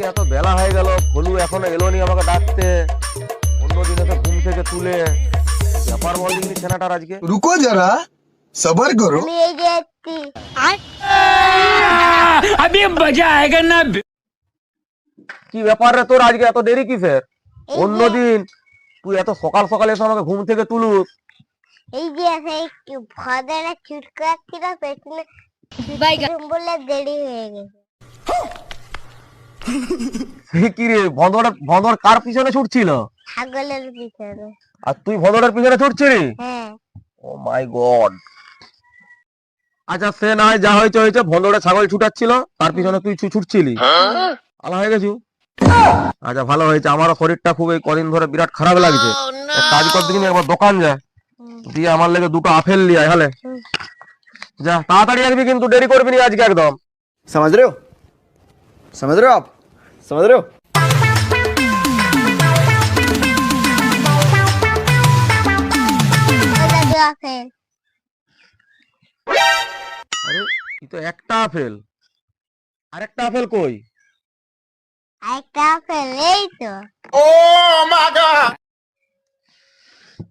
আজকে এত বেলা হয়ে গেল ফলু এখনও এলো নি আমাকে ডাকতে। অন্যদিন এত ঘুম থেকে তুলে। ব্যাপার বলিনি ছেনাটার আজকে। রুকো যারা সবার করো। আমি এই যে আছি আমি মজা আয়েগা না। কি ব্যাপার রে তোর আজকে? এত দেরি কি ফের অন্যদিন। তুই এত সকাল সকালে এসে আমাকে ঘুম থেকে তুলু এই যে আছে একটু ভাদারা চুটকা কিনা পেছনে বলে দেরি হয়ে গেছে। পিছনে ছুটছিলি? ও মাই গড। আচ্ছা সে যা হয়েছে ছাগল ছুটাচ্ছিল তার পিছনে তুই ছুটছিলি। হ্যাঁ। আলা হয়ে গেছি আচ্ছা ভালো হয়েছে আমার শরীরটা খুব এই কদিন ধরে বিরাট খারাপ oh, লাগছে। কাজ করতে কিনে একবার দোকান যায় দিয়ে আমার লেগে দুটো আপেল লিয়ায় হলে। যা তাড়াতাড়ি আসবি কিন্তু দেরি করবি না আজকে একদম। সমাজ রে সমাজ রে আপ समझ रहे हो ওটা দু আপেল আরে এই তো একটা আপেল আরেকটা আপেল কই আরেকটা আপেল এই তো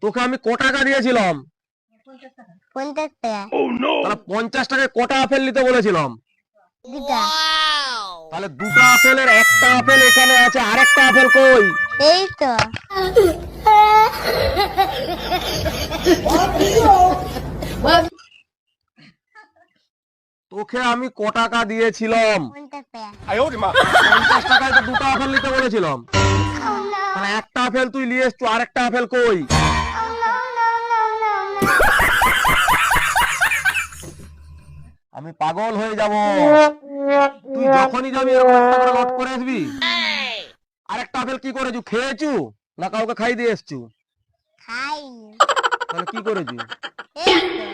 তোকে আমি ক টাকা দিয়েছিলাম পঞ্চাশ টাকা তাহলে পঞ্চাশ টাকায় কটা আপেল নিতে বলেছিলাম দুটা তাহলে দুটো আপেলের একটা আপেল এখানে আছে আরেকটা আপেল কই? এই তো। তোকে আমি ক টাকা দিয়েছিলাম? পঞ্চাশ টাকায় তো দুটো আপেল নিতে বলেছিলাম। তাহলে একটা আপেল তুই নিয়ে এসছো আরেকটা আপেল কই? আমি পাগল হয়ে যাব। তুই যখনই যাবি এরকম একটা করে লট করে আসবি। আরেকটা আপেল কি করেছু? খেয়েছু? না কাউকে খাই দিয়ে এসছু? খাইনি তাহলে কি করেছু? এই তো।